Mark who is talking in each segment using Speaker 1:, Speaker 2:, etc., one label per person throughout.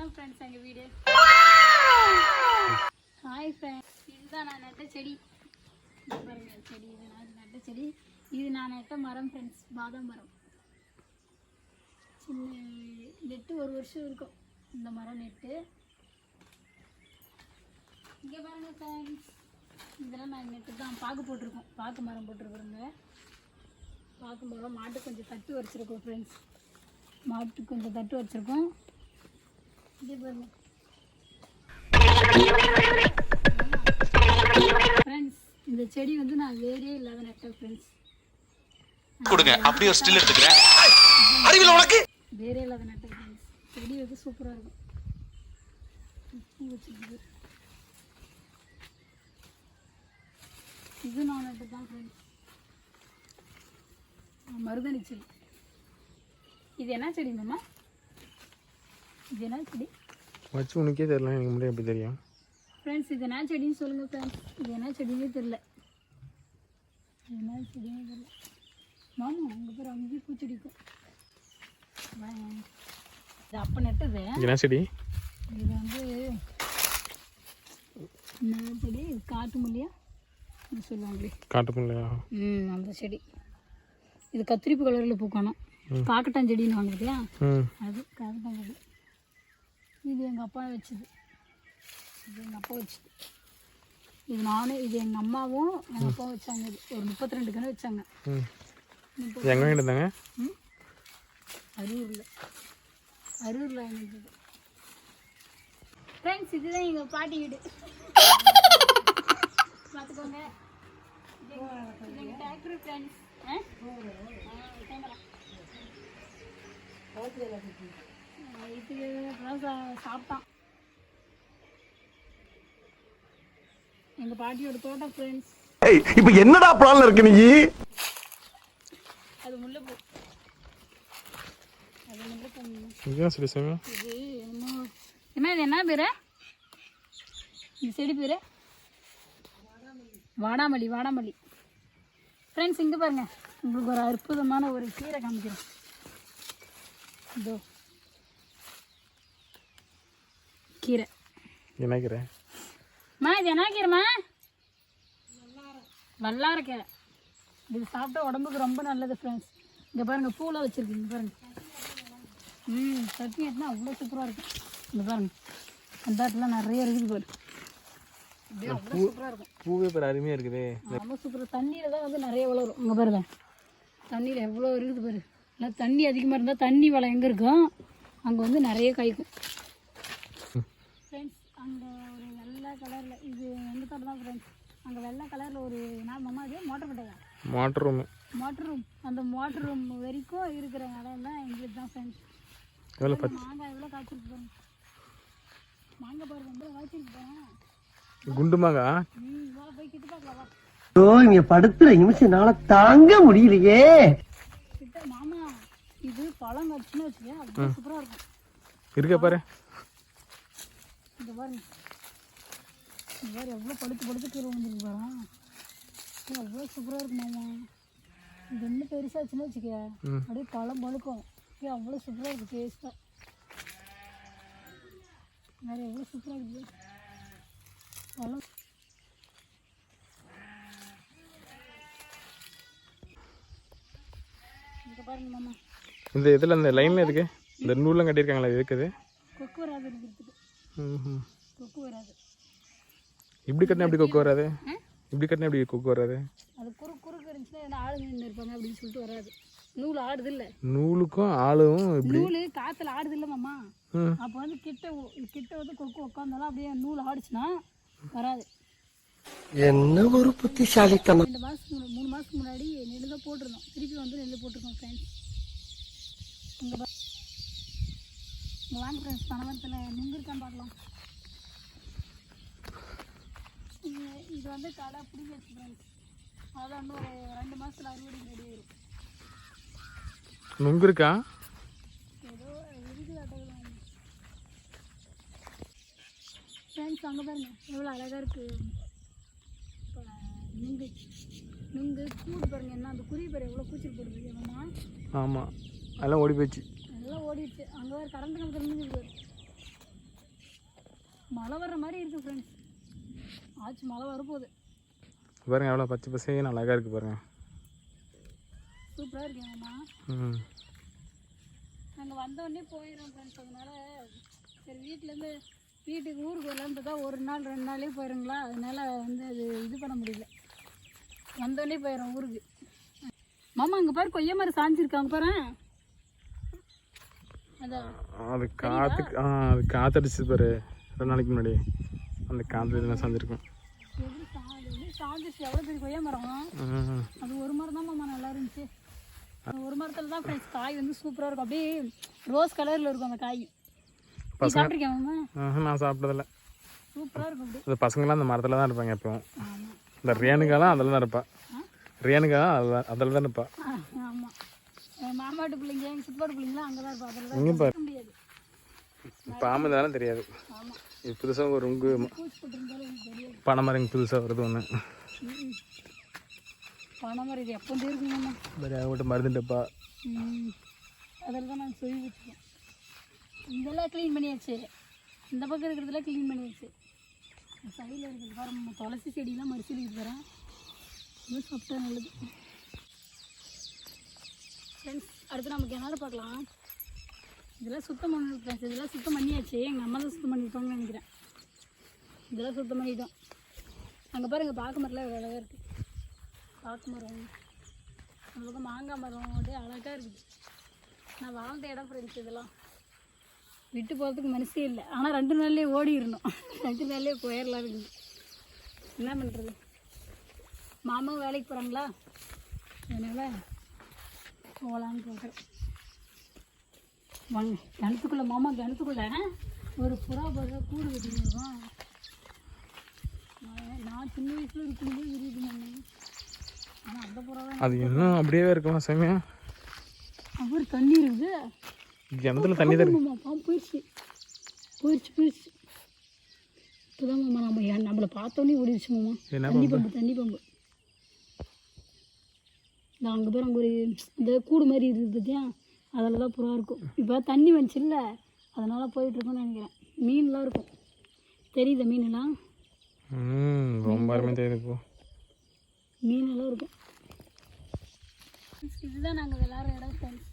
Speaker 1: இதுதான் ஃப்ரெண்ட்ஸ் எங்கள் வீடு. ஹாய் ஃப்ரெண்ட்ஸ் இதுதான் நான் நட்ட செடி. இது பாருங்க செடி. இது நான் நட்ட செடி. இது நான் நட்ட மரம் ஃப்ரெண்ட்ஸ் பாதாம் மரம். சின்ன நெட்டு ஒரு வருஷம் இருக்கும். இந்த மரம் நெட்டு. இங்கே பாருங்க ஃப்ரெண்ட்ஸ் இதெல்லாம் நான் நெட்டு தான் பாக்கு போட்டிருக்கோம். பாக்கு மரம் போட்டிருக்கிறோங்க பாக்கு மரம் மாட்டு கொஞ்சம் தட்டு வச்சுருக்கோம் ஃப்ரெண்ட்ஸ் மாட்டு கொஞ்சம் தட்டு வச்சிருக்கோம். ஃப்ரெண்ட்ஸ் இந்த செடி வந்து நான் வேறே இல்லாத நட்டேன் ஃப்ரெண்ட்ஸ்
Speaker 2: கொடுங்க. அப்படியே ஒரு ஸ்டில் எடுத்துக்கிறேன். அறிவில் உனக்கு?
Speaker 1: வேறே இல்லாத நட்டேன் ஃப்ரெண்ட்ஸ் செடி வந்து சூப்பராக இருக்கும். இது நான் நட்டு தான் ஃப்ரெண்ட்ஸ் மருதணி செடி. இது என்ன செடி மாமா? இது என்ன செடி?
Speaker 3: வச்சு உனக்கே தெரியல எனக்கு முன்னாடி எப்படி தெரியும்?
Speaker 1: ஃப்ரெண்ட்ஸ் இது என்ன செடின்னு சொல்லுங்கள் ஃப்ரெண்ட்ஸ் இது என்ன செடினே தெரில இது என்ன செடினே தெரில மாமா அங்கே பேர் அங்கேயும் பூச்செடிக்கும் வாங்க. இது அப்போ நட்டது.
Speaker 3: என்ன செடி?
Speaker 1: இது வந்து என்ன செடி? காட்டு மல்லியா? சொல்லுவாங்களே.
Speaker 3: காட்டு பிள்ளையா
Speaker 1: ம் அந்த செடி. இது கத்திரிப்பு கலரில் பூக்கணும். காக்கட்டான் செடின்னு
Speaker 3: ம்.
Speaker 1: அது காக்கட்டான் செடி. இது எங்கள் அப்பா வச்சது. இது எங்கள் அப்பா வச்சது. இது நானும் இது எங்கள் அம்மாவும் எங்கள் அப்பாவும் வச்சாங்க இது. ஒரு முப்பத்தி ரெண்டு கன்று வச்சாங்க
Speaker 3: எங்கே வாங்கிட்டு
Speaker 1: ம்? அரூரில் அரூரில் ஃப்ரெண்ட்ஸ் இதுதான் எங்கள் பாட்டி வீடு. பார்த்துக்கோங்க. டிராக்டர் ஃப்ரெண்ட்ஸ் ஆ? கேமரா இப்பதான் சா- சாப்பிட்டான். எங்கள் பாட்டியோட தோட்டம் ஃப்ரெண்ட்ஸ்
Speaker 2: ஏய் இப்போ என்னடா பிளான்ல இருக்கு நீ?
Speaker 1: அது முல்லைப்பூ. அது முல்லைப்பூ. இது என்ன என்ன இது என்ன பேர்? இந்த செடி பேர்? வாடாமல்லி வாடாமல்லி. ஃப்ரெண்ட்ஸ் இங்கே பாருங்க. உங்களுக்கு ஒரு அற்புதமான ஒரு கீரை காமிக்கிறேன். இதோ. கீரை.
Speaker 3: நினைக்கிறேன்
Speaker 1: மா இது என்ன கீரைம்மா? வல்லார கீரை. இது சாப்பிட்டா உடம்புக்கு ரொம்ப நல்லது ஃப்ரெண்ட்ஸ் இங்கே பாருங்கள் பூலாம் வச்சுருக்கீங்க பாருங்க. ம் சட்னி எடுத்துனா அவ்வளோ சூப்பராக இருக்கும் இங்கே பாருங்க அந்த இடத்துல நிறைய இருக்குது பாரு.
Speaker 3: பூவே பேர் அருமையாக இருக்குதே.
Speaker 1: ரொம்ப சூப்பராக தண்ணியில் தான் வந்து நிறைய வளரும். இங்கே பாருங்க தண்ணியில் எவ்வளோ இருக்குது பாரு. இல்லை தண்ணி அதிகமாக இருந்தால் தண்ணி வளம் எங்கே இருக்கும் அங்கே வந்து நிறைய காய்க்கும். அங்கே ஒரு வெள்ளை கலரில் இது எங்கள் தோட்டம் தான் ஃப்ரெண்ட்ஸ் அங்கே வெள்ளை கலரில் ஒரு நான் மாமா அது மோட்டர் பட்டையா?
Speaker 3: மோட்டர் ரூமு
Speaker 1: மோட்டர் ரூம் அந்த மோட்டர் ரூம் வரைக்கும் இருக்கிற இடம் தான் எங்களுக்கு தான் ஃப்ரெண்ட்ஸ்
Speaker 3: எவ்வளோ பத்து
Speaker 1: மாங்காய் எவ்வளோ காய்ச்சிருக்கு பாருங்க. மாங்காய் பாருங்க எவ்வளோ காய்ச்சிருக்கு பாருங்க.
Speaker 3: குண்டுமாங்க
Speaker 1: ம் வா போய் கிட்ட பார்க்கலாம்
Speaker 4: ஐயோ இங்க படுத்துற நிமிஷம்னால தாங்க முடியலையே.
Speaker 1: கிட்ட மாமா இது பழம் காய்ச்சுன்னு வச்சுக்கேன் சூப்பராக இருக்கும்.
Speaker 3: இருக்க பாரு.
Speaker 1: இந்த பாருங்க. இந்த பாரு எவ்வளோ படுத்து படுத்து கீழே வந்துருக்கு பாருங்க அவ்வளோ சூப்பராக இருக்கு மாமா. இது இன்னும் பெருசாச்சுன்னு வச்சுக்க. அப்படியே பழம் பழுக்கும். ஏ அவ்வளோ சூப்பராக இருக்குது டேஸ்ட்டாக வேறு எவ்வளோ சூப்பராக இருக்குது பழம். இங்கே பாருங்க மாமா.
Speaker 3: இந்த இதில் இந்த லைனில் இருக்கு இந்த நூல்லாம் கட்டியிருக்காங்களா இருக்குது
Speaker 1: கொக்கு வராது இருக்கிறதுக்கு. கொக்கு வராது.
Speaker 3: இப்படி கட்டினா எப்படி கொக்கு வராது? இப்படி கட்டினா எப்படி கொக்கு வராது?
Speaker 1: அது குறு குறுக்கு இருந்துச்சுன்னா எதனா ஆளுங்க நின்று இருப்பாங்க அப்படின்னு சொல்லிட்டு வராது. நூல் ஆடுது இல்லை
Speaker 3: நூலுக்கும் ஆளும் இப்படி.
Speaker 1: நூல் காற்றுல ஆடுது இல்லை மாமா அப்போ வந்து கிட்ட கிட்ட வந்து கொக்கு உட்காந்தாலும் அப்படியே நூல் ஆடுச்சுன்னா வராது.
Speaker 4: என்ன ஒரு புத்திசாலித்தனம்.
Speaker 1: ரெண்டு மாதத்துக்கு முன்னாடி மூணு மாதத்துக்கு முன்னாடி நெல் தான் போட்டிருந்தோம். திருப்பி வந்து நெல் போட்டிருக்கோம் ஃப்ரெண்ட்ஸ் இங்கே வாங்க ஃப்ரெண்ட்ஸ் பனமரத்தில் நுங்கு இருக்கான்னு பார்க்கலாம். இது வந்து கடை பிடிச்சி வச்சு ஃப்ரெண்ட்ஸ் அதான் இன்னும் ஒரு ரெண்டு மாதத்தில் அறுவடை ரெடி ஆயிரும்.
Speaker 3: நுங்கு இருக்கா?
Speaker 1: ஏதோ இருக்குது ஃப்ரெண்ட்ஸ் அங்கே பாருங்க எவ்வளோ அழகாக இருக்குது நுங்கு நுங்கு கூடு பாருங்க என்ன அந்த குருவி பேர் எவ்வளோ கூச்சல் போடுது ஏமா
Speaker 3: ஆமாம் அதெல்லாம் ஓடி போச்சு.
Speaker 1: நல்லா ஓடிடுச்சு. அங்கே ஒரு கரண்ட் கணக்கு இருந்துச்சு மழை வர்ற மாதிரி இருக்குது ஃப்ரெண்ட்ஸ் ஆச்சு மழை வரப்போகுது.
Speaker 3: பாருங்க எவ்வளோ பச்சை பசேன்னு அழகாக இருக்குது பாருங்க.
Speaker 1: சூப்பராக இருக்கேங்கம்மா
Speaker 3: ம்.
Speaker 1: நாங்கள் வந்தோடனே போயிடும் ஃப்ரெண்ட்ஸ் அதனால சரி வீட்டிலேருந்து வீட்டுக்கு ஊருக்கு வரலான்னு பார்த்தா ஒரு நாள் ரெண்டு நாளே போயிருங்களா? அதனால வந்து அது இது பண்ண முடியல. வந்தோடனே போயிடும் ஊருக்கு. மாமா அங்கே பாரு கொய்யா மரம் சாஞ்சிருக்காங்க பாரு.
Speaker 3: அது காற்று ஆ அது காற்றடிச்சு பாரு. ரெண்டு நாளைக்கு முன்னாடி. அந்த காற்று இதெல்லாம் சாஞ்சிருக்கும்.
Speaker 1: எப்படி சா அது எப்படி சாஞ்சிருச்சு எவ்வளோ பெரிய கொய்யா மரம்?
Speaker 3: ம்
Speaker 1: அது ஒரு மரம் தான் மாமா நல்லா இருந்துச்சு. ஒரு மரத்தில் தான் ஃப்ரெண்ட்ஸ் காய் வந்து சூப்பராக இருக்கும். அப்படியே ரோஸ் கலரில் இருக்கும் அந்த காய்.
Speaker 3: ஆஹா, நான் சாப்பிட்டதில்ல. இந்த பசங்களாம் அந்த மரத்தில் தான் இருப்பாங்க எப்பவும். இந்த ரேணுகாலாம் அதில் தான் இருப்பா ரேணுகா அதில் அதில் தான் இருப்பா
Speaker 1: மாமாட்டு பிள்ளைங்க எங்கள் சிப்பாட்டு பிள்ளைங்களாம் அங்கே தான் இருப்போம் அதில் தான்
Speaker 3: இங்கே பாரு.
Speaker 1: இருக்க முடியாது.
Speaker 3: பாம்பு தானே தெரியாது. இது புதுசாக ஒரு உங்கு
Speaker 1: பூச்சி போட்டிருந்தாலும் எனக்கு தெரியாது.
Speaker 3: பனை மரம் இங்கே புதுசாக வருது ஒன்று
Speaker 1: ம். பனை மரம் இது எப்போ இருக்குங்கம்மா
Speaker 3: வேறு அவங்கள்ட்ட மருந்துட்டப்பா
Speaker 1: ம் அதில் தான் நாங்கள் சொல்லி வச்சுருக்கோம் இதெல்லாம் க்ளீன் பண்ணியாச்சு. இந்த பக்கம் இருக்கிறதெல்லாம் க்ளீன் பண்ணியாச்சு. சைடில் இருக்கிறது பாரு நம்ம துளசி செடியெல்லாம் மறுசீலிட்டு தரேன் இது சாப்பிட்டா நல்லது. ஃப்ரெண்ட்ஸ் அடுத்து நமக்கு கிணறு பார்க்கலாம். இதெல்லாம் சுத்தம் பண்ண ஃப்ரெண்ட்ஸ் இதெல்லாம் சுத்தம் பண்ணியாச்சு. எங்கள் அம்மா தான் சுத்தம் பண்ணிட்டோம்னு நினைக்கிறேன். இதெல்லாம் சுத்தம் பண்ணிட்டோம். அங்கே பாருங்கள் பாக்கு மரம்லாம் அழகாக இருக்குது பாக்கு மரம். நம்மளுக்கு மாங்காய் மரம் அப்படியே அழகாக இருக்குது நான் வாழ்ந்த இடம் ஃப்ரெண்ட்ஸ் இதெல்லாம். விட்டு போகிறதுக்கு மனசே இல்லை. ஆனால் ரெண்டு நாள்லேயே ஓடிடணும். ரெண்டு நாள்லேயே போயிடலாம் இருக்குது என்ன பண்ணுறது மாமாவும் வேலைக்கு போகிறாங்களா அதனால் போகலான்னு போகிறேன் வாங்க கிணத்துக்குள்ளே மாமா கிணத்துக்குள்ளே ஒரு புறா பறவை கூடு கட்டிருக்கோம் நான் சின்ன வயசில் இருக்கும்போது விரியுது மாமா ஆனால் அந்த புறா தான்
Speaker 3: அது இன்னும் அப்படியே இருக்குமா சாமியா
Speaker 1: அவர் தண்ணி இருக்குது
Speaker 3: கிணத்துல தண்ணி தான்
Speaker 1: போயிடுச்சு. போயிடுச்சு போயிடுச்சு. இப்போதான் மாமா நம்ம நம்மளை பார்த்தோன்னே ஓடிடுச்சு மாமா. தண்ணி பம்பு தண்ணி பம்பு. இந்த அங்கே பேர் அங்கே ஒரு இந்த கூடு மாதிரி இருக்குது பார்த்தியா அதில் தான் புறா இருக்கும். இப்போ தண்ணி வந்துச்சுல்ல அதனால் போயிட்டுருக்கோன்னு நினைக்கிறேன். மீன்லாம் இருக்கும். தெரியுதா மீனெல்லாம்?
Speaker 3: ம் ரொம்ப அருமையாக தெரியுது
Speaker 1: மீனெல்லாம் இருக்கும். இதுதான் நாங்கள் விளாட்ற இடம் ஃப்ரெண்ட்ஸ்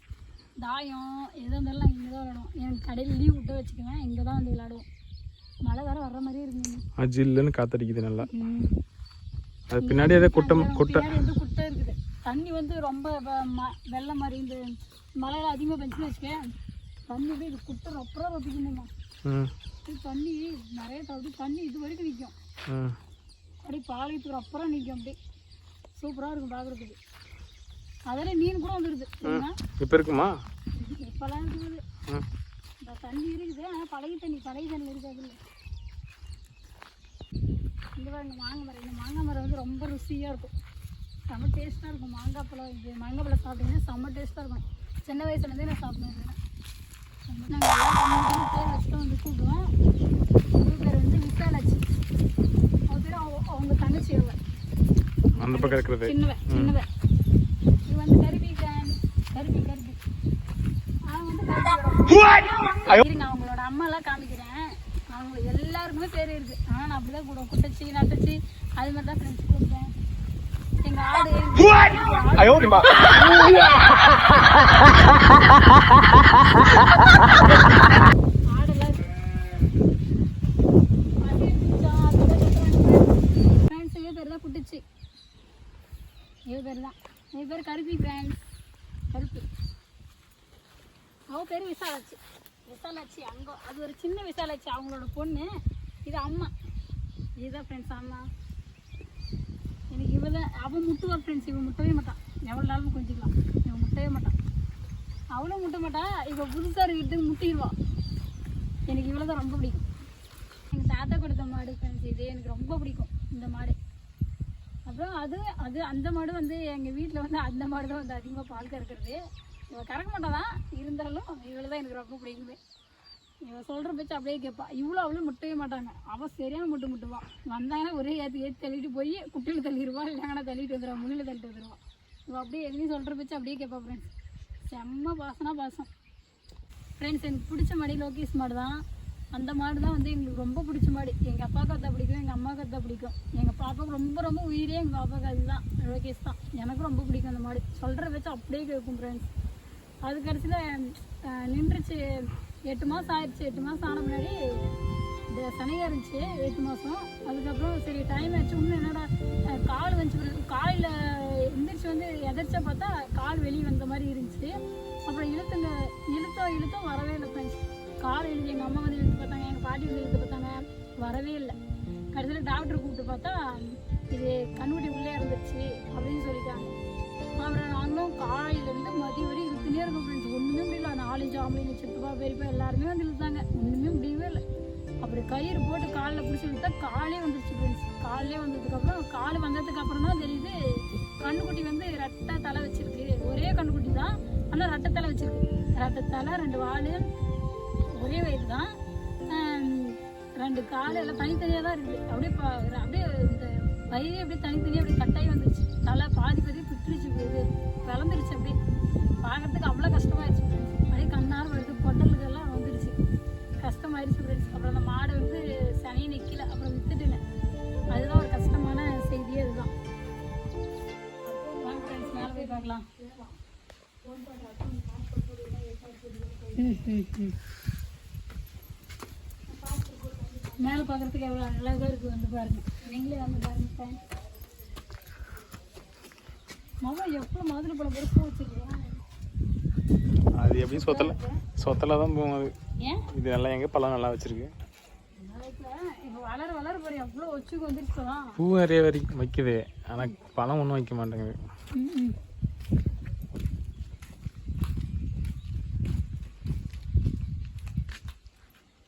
Speaker 1: தாயம் எது இருந்தாலும் நாங்கள் இங்கே தான் விளாடுவோம் எனக்கு கடையில் லீவ் விட்டு வச்சுக்குவேன் இங்கே தான் வந்து விளாடுவோம் மழை வேறு வர்ற மாதிரியே இருக்குங்க
Speaker 3: அது ஜில்லுன்னு காத்தடிக்குது நல்லா. அது பின்னாடி ஏதோ குட்டை.
Speaker 1: வந்து குட்டை இருக்குது. தண்ணி வந்து ரொம்ப வெள்ளம் மாதிரி இந்த மழையில அதிகமாக பெஞ்சுன்னு வச்சுக்கேன். தண்ணி அப்படியே இது குட்டை ரொப்பராக இது தண்ணி நிறைய தவிர்த்து தண்ணி இது வரைக்கும் நிற்கும்
Speaker 3: ம்.
Speaker 1: அப்படியே பாளையத்துக்கு அப்புறம் நிற்கும் அப்படியே. சூப்பராக இருக்கும் பார்க்குறதுக்கு அதில் மீன் கூட வந்துடுது
Speaker 3: இப்போ இருக்குமா?
Speaker 1: இப்போலாம் இருக்குது. இந்த தண்ணி இருக்குது. ஆனால் பழைய தண்ணி பழைய தண்ணி இருக்காது இந்த பாருங்க மாங்காய் மரம். இந்த மாங்காய் மரம் வந்து ரொம்ப ருசியாக இருக்கும். செம்ம டேஸ்ட்டாக இருக்கும். மாங்காய் பழம் இது மாங்காய் பழம் சாப்பிட்டீங்கன்னா செம்ம டேஸ்ட்டாக இருக்கும். சின்ன வயசுலேருந்தே நான் சாப்பிடுவேன் நாங்கள் பேர் வச்சுட்டு வந்து கூப்பிடுவோம். இவங்க பேர் வந்து விசாலாச்சி அவ பேர் அவங்க அவங்க தங்கச்சி அவ
Speaker 3: அந்த பக்கம் இருக்கிறது.
Speaker 1: சின்னவ சின்னவ இது வந்து கருப்பி ஃபேன் கருப்பி கருப்பி அவங்க வந்து இருங்க அவங்களோட அம்மாலாம் காமிக்கிறேன். அவங்க எல்லாருக்குமே பேர் இருக்கு. ஆனால் நான் அப்படிதான் கூட குட்டச்சி நட்டச்சி அது மாதிரி தான் ஃப்ரெண்ட்ஸ் கூப்பிட்டேன் எங்க ஆடு ஆடெல்லாம் இருக்கு. பசி எடுத்துச்சா, அதுதான் கத்துறாங்க. இவ பேர் தான் குட்டுச்சி. இவ பேர் கருப்பி ஃப்ரெண்ட்ஸ் கருப்பி. அவ பேர் விசாலாச்சி விசாலாச்சி அங்கே அது ஒரு சின்ன விசாலாச்சி அவங்களோட பொண்ணு. இது அம்மா. இதுதான் ஃப்ரெண்ட்ஸ் அம்மா. எனக்கு தான் அவன் முட்டுவா ஃப்ரெண்ட்ஸ் இவன் முட்டவே மாட்டான். எவ்வளோ நாளும் கொஞ்சிக்கலாம். இவன் முட்டவே மாட்டான். அவளும் முட்ட மாட்டான் இவன் புதுசாக இருக்கிட்டு முட்டிடுவான் எனக்கு இவ்வளோ தான் ரொம்ப பிடிக்கும். எங்கள் தாத்தா கொடுத்த மாடு ஃப்ரெண்ட்ஸ் இது எனக்கு ரொம்ப பிடிக்கும் இந்த மாடு. அப்புறம் அது அது அந்த மாடு வந்து எங்கள் வீட்டில் வந்து அந்த மாடு தான் வந்து அதிகமாக பால் கறக்கிறது. இவள் கறக்க மாட்டாதான் இருந்தாலும் இவ்வளோ தான் எனக்கு ரொம்ப பிடிக்குமே. இவன் சொல்கிற பேச்சு அப்படியே கேட்பா இவ்வளோ அவளும் முட்டவே மாட்டாங்க. அவள் சரியான முட்டை முட்டுவான் வந்தாங்கன்னா ஒரே ஏற்றி ஏற்றி தள்ளிட்டு போய் குட்டியில் தள்ளிடுவா இல்லைங்கன்னா தள்ளிட்டு வந்துடுவா முன்னில் தள்ளிட்டு வந்துடுவான் இவள் அப்படியே எதுவும் சொல்கிற பேச்சு அப்படியே கேட்பா ஃப்ரெண்ட்ஸ் செம்ம பாசனா பாசம். ஃப்ரெண்ட்ஸ் எனக்கு பிடிச்ச மாடி லோகேஷ் மாடு தான். அந்த மாடு தான் வந்து எங்களுக்கு ரொம்ப பிடிச்ச மாடு. எங்கள் அப்பாவுக்கு அதான் பிடிக்கும் எங்கள் அம்மாவுக்கு அதை பிடிக்கும். எங்கள் பாப்பாவுக்கு ரொம்ப ரொம்ப உயிரே எங்கள் பாப்பாவுக்கு அதுதான். லோகேஷ் தான். எனக்கு ரொம்ப பிடிக்கும் அந்த மாடு. சொல்கிற வச்சு அப்படியே கேட்கும் ஃப்ரெண்ட்ஸ் அது கடைசியில் நின்றுச்சு எட்டு மாதம் ஆயிடுச்சு எட்டு மாதம் ஆன முன்னாடி இந்த சனையாக இருந்துச்சு எட்டு மாதம் அதுக்கப்புறம் சரி டைம் ஆச்சு. இன்னும் என்னடா கால் வந்துச்சு காலில் எந்திரிச்சு வந்து எதிர்ச்சா பார்த்தா கால் வெளியே வந்த மாதிரி இருந்துச்சு. அப்புறம் இழுத்துங்க இழுத்தோம் இழுத்தோம் வரவே இல்லை ஃப்ரெண்ட்ஸ் கால் எழுதி எங்கள் அம்மா வந்து இழுத்து பார்த்தாங்க எங்கள் பாட்டி வந்து இழுத்து பார்த்தாங்க. வரவே இல்லை. கடைசியில் டாக்டர் கூப்பிட்டு பார்த்தா இது கண்ணுக்குட்டி உள்ளே இருந்துச்சு அப்படின்னு சொல்லிட்டாங்க. அப்புறம் நாங்களும் காலையிலேருந்து மதியம் வரையும் இழுத்துனே இருக்கோம் ஃப்ரெண்ட்ஸ் ஒன்றுமே முடியல. நாலஞ்சு ஆம்பளைங்க சித்தப்பா பெரியப்பா எல்லாருமே வந்து இழுத்தாங்க ஒன்றுமே முடியவே இல்லை. அப்படி கயிறு போட்டு காலில் பிடிச்சி இழுத்தா காலே வந்துருச்சு ஃப்ரெண்ட்ஸ் காலே வந்ததுக்கப்புறம் கால் வந்ததுக்கப்புறம் தான் தெரியுது கண்ணுக்குட்டி வந்து ரெட்டை தலை வச்சிருக்கு. ஒரே கண்ணுக்குட்டி தான் ஆனால் ரெட்டை தலை வச்சிருக்கு. ரெட்டை தலை ரெண்டு வால் ஒரே வயிறு தான் ரெண்டு கால் எல்லாம் தனித்தனியாக தான் இருக்குது அப்படியே அப்படியே இந்த வயிறு அப்படியே தனித்தனியாக அப்படியே கட்டாயி வந்துருச்சு. தலை பாதி பாதி பிட்டுருச்சு இது விளந்துருச்சு அப்படியே. வாங்குறதுக்கு அவ்வளோ கஷ்டமாயிருச்சு அப்படியே கண்ணார் வருது பொட்டலுக்கெல்லாம் வந்துடுச்சு. கஷ்டமாயிருச்சு ஃப்ரெண்ட்ஸ் அப்புறம் அந்த மாடு வந்து சனி நிற்கல அப்புறம் வித்துட்டுனேன் அதுதான் ஒரு கஷ்டமான செய்தியே அதுதான் வாங்க ஃப்ரெண்ட்ஸ் மேலே போய் பார்க்கலாம். மேலே பார்க்கறதுக்கு எவ்வளோ அழகாக இருக்குது வந்து பாருங்க. நீங்களே வந்து பாருங்க friends. மாமா எவ்வளோ மாதிரி பழம் பெருசாக வச்சுருக்கேன்
Speaker 3: அது எப்படி சொத்தல சொத்தல தான் போகும் அது இது நல்லா எங்கே பழம் நல்லா வச்சிருக்கு. பூ நிறைய வரைக்கும் வைக்குது. ஆனால் பழம் ஒன்றும் வைக்க மாட்டேங்குது.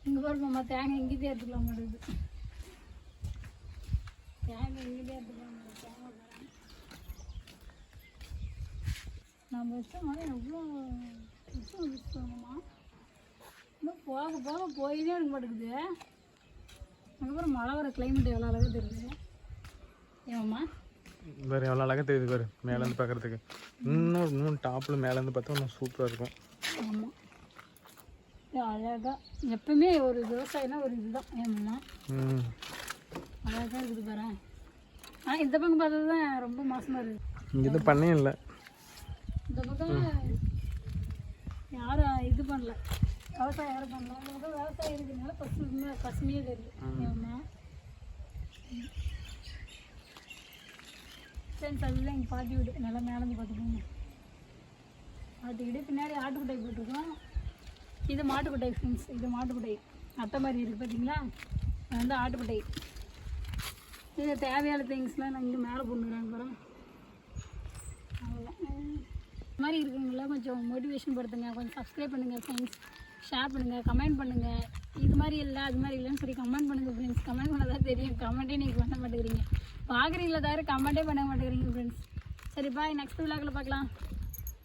Speaker 1: இங்கே பாருங்க அம்மா தேங்காய் இங்கேயே எடுத்துக்கலாம் மாட்டேங்குது. தேங்காய் இங்கேயே மாட்டேங்குது. நம்ம வச்ச மாதிரி எவ்வளோ வச்சு வந்துச்சுக்கோங்கம்மா இன்னும் போக போக போயினே இருக்க மாட்டேங்குது. அதுக்கப்புறம் மழை வர கிளைமேட் எவ்வளோ அழகாக தெரியுது. ஏமாம்மா
Speaker 3: வேறு எவ்வளோ அழகாக தெரியுது பாரு மேலேருந்து பார்க்குறதுக்கு. இன்னும் இன்னும் டாப்பில் மேலேருந்து பார்த்தா இன்னும் சூப்பராக இருக்கும்.
Speaker 1: ஆமாம் அழகாக எப்பவுமே ஒரு விவசாயம்னா ஒரு இதுதான். ஏமாம்மா
Speaker 3: ம்.
Speaker 1: அழகாக இருக்குது பாரு. ஆனால் இந்த பக்கம் பார்த்தது தான் ரொம்ப மோசமாக இருக்குது.
Speaker 3: இங்கே எதுவும் பண்ணே இல்லை.
Speaker 1: இந்த பக்கம் யாரும் இது பண்ணல. விவசாயம் யாரும் பண்ணல. பக்கம் விவசாயம் இருக்கிறதுனால பசுமை பசுமையாக தெரியுது. ஏமா ஃப்ரெண்ட்ஸ் அதுதான் எங்கள் பாட்டி வீடு நல்லா மேலேருந்து பார்த்துக்கோங்க. ஆட்டுக்கிட்டே பின்னாடி ஆட்டுக்குட்டை போட்டிருக்கோம். இது மாட்டுக்குட்டை ஃப்ரெண்ட்ஸ் இது மாட்டுக்குட்டை. அட்டை மாதிரி இருக்குது பார்த்தீங்களா அது வந்து ஆட்டுக்குட்டை. இது தேவையான திங்ஸ்லாம் நான் இங்கே மேலே போட்டுக்கிறாங்க பாருங்க. அவ்வளோதான் இது மாதிரி இருக்குங்களா கொஞ்சம் மோட்டிவேஷன் படுத்துங்க. கொஞ்சம் சப்ஸ்கிரைப் பண்ணுங்கள் ஃப்ரெண்ட்ஸ் ஷேர் பண்ணுங்கள் கமெண்ட் பண்ணுங்கள் இது மாதிரி இல்லை அது மாதிரி இல்லைன்னு சொல்லி கமெண்ட் பண்ணுங்கள் ஃப்ரெண்ட்ஸ் கமெண்ட் பண்ண தான் தெரியும் கமெண்ட்டே நீங்கள் பண்ண மாட்டேங்கிறீங்க. பார்க்குறீங்களா தவிர கமெண்ட்டே பண்ண மாட்டேங்கிறீங்க ஃப்ரெண்ட்ஸ் சரி பாய் நெக்ஸ்ட் விழாக்கில் பார்க்கலாம்.